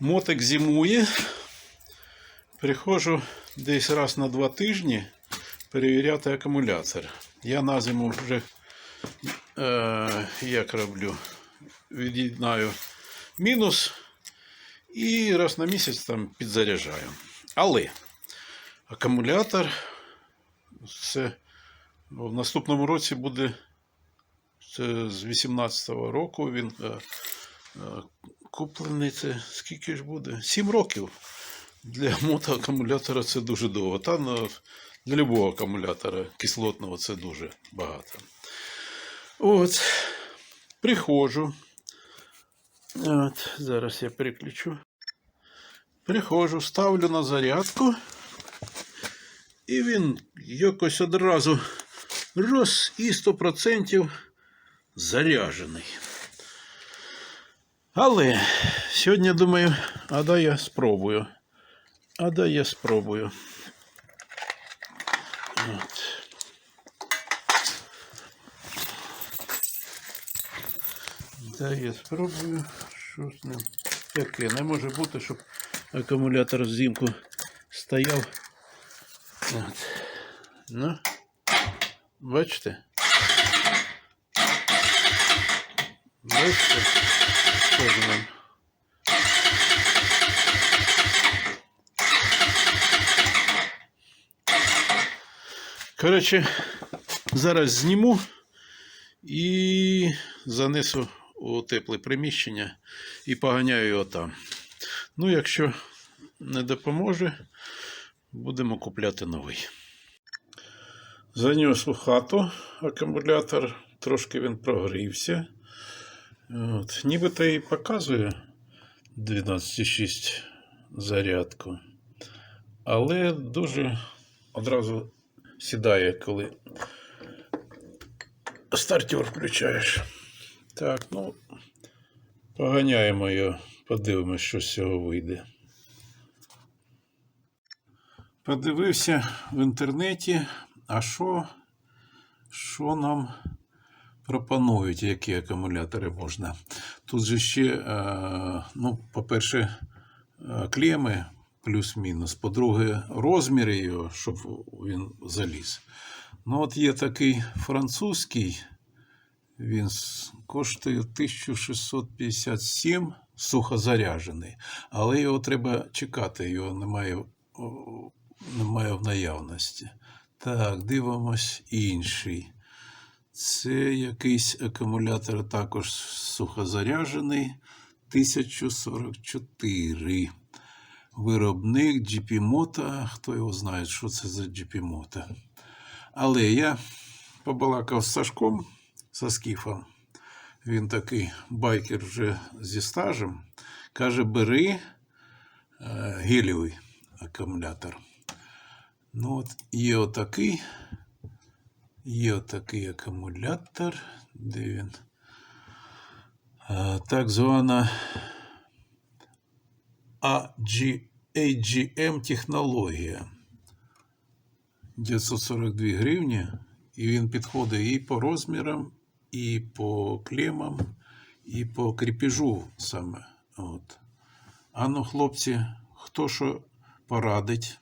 Мотик зимує. Приходжу десь раз на два тижні перевіряти акумулятор. Я на зиму вже е, як роблю, від'єднаю мінус і раз на місяць там підзаряджаю. Але акумулятор це в наступному році буде це з 18-го року він е, е, куплений. Це скільки ж буде? 7 років. Для мотоакумулятора це дуже довго. Та ну, для любого акумулятора кислотного це дуже багато. От, приходжу. От, зараз я переключу. Приходжу, ставлю на зарядку. І він якось одразу роз і 100% заряджений. Але сьогодні думаю, а дай я спробую. А дай я спробую. От. Дай я спробую. Що з ним таке? Не може бути, щоб акумулятор взимку стояв. От. Ну, бачите? Бачите? Що нам? Коротше, зараз зніму і занесу у тепле приміщення і поганяю його там. Ну, якщо не допоможе, будемо купляти новий. Заніс у хату акумулятор, трошки він прогрівся. От. Нібито і показує 12,6 зарядку. Але дуже одразу сідає, коли стартер включаєш. Так, ну, поганяємо його, подивимось, що з цього вийде. Подивився в інтернеті, а що, що нам пропонують, які акумулятори можна. Тут же ще, е, ну, по-перше, е, клеми плюс-мінус. По-друге, розміри його, щоб він заліз. Ну, от є такий французький, він коштує 1657 сухозаряджений, але його треба чекати, його немає, немає в наявності. Так, дивимось інший. Це якийсь акумулятор також сухозаряджений 1044. Виробник GP Moto. Хто його знає, що це за GP Moto. Але я побалакав з Сашком, со Скіфом. Він такий байкер вже зі стажем. Каже, бери е, гелієвий акумулятор. Ну, от є отакий. Є отакий акумулятор. Де він? Так звана AG, AGM технологія. 942 гривні. І він підходить і по розмірам, і по клемам, і по кріпежу саме. От. А ну, хлопці, хто що порадить?